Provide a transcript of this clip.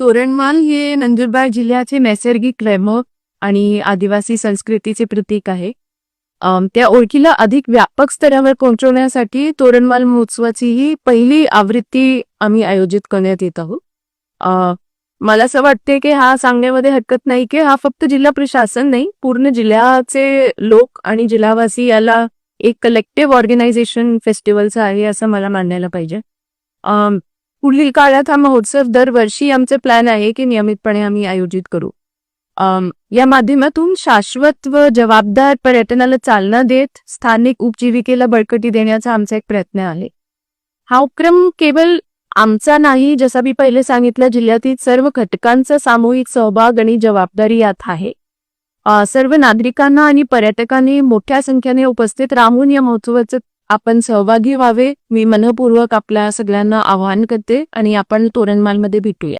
तोरणमाल हे नंदुरबार जिल्ह्याचे नैसर्गिक रॅमो आणि आदिवासी संस्कृतीचे प्रतीक आहे. त्या ओळखीला अधिक व्यापक स्तरावर पोहोचवण्यासाठी तोरणमाल महोत्सवाची ही पहिली आवृत्ती आम्ही आयोजित करण्यात येत आहोत. मला असं वाटते की हा सांगण्यामध्ये हरकत नाही की हा फक्त जिल्हा प्रशासन नाही पूर्ण जिल्ह्याचे लोक आणि जिल्हावासी याला एक कलेक्टिव्ह ऑर्गनायझेशन फेस्टिवलचं आहे असं मला मानायला पाहिजे. पुढील काळात हा महोत्सव दरवर्षी आमचे प्लॅन आहे की नियमितपणे आम्ही आयोजित करू. या माध्यमातून शाश्वत व जबाबदार पर्यटनाला चालना देत स्थानिक उपजीविकेला बळकटी देण्याचा आमचा एक प्रयत्न आहे. हा उपक्रम केवळ आमचा नाही जसा मी पहिले सांगितलं जिल्ह्यातील सर्व घटकांचा सामूहिक सहभाग आणि जबाबदारी यात आहे. सर्व नागरिकांना आणि पर्यटकांनी मोठ्या संख्येने उपस्थित राहून या महोत्सवाचं आपण सहभागी व्हावे. मी मनपूर्वक आपल्या सगळ्यांना आवाहन करते आणि आपण तोरणमालमध्ये भेटूया.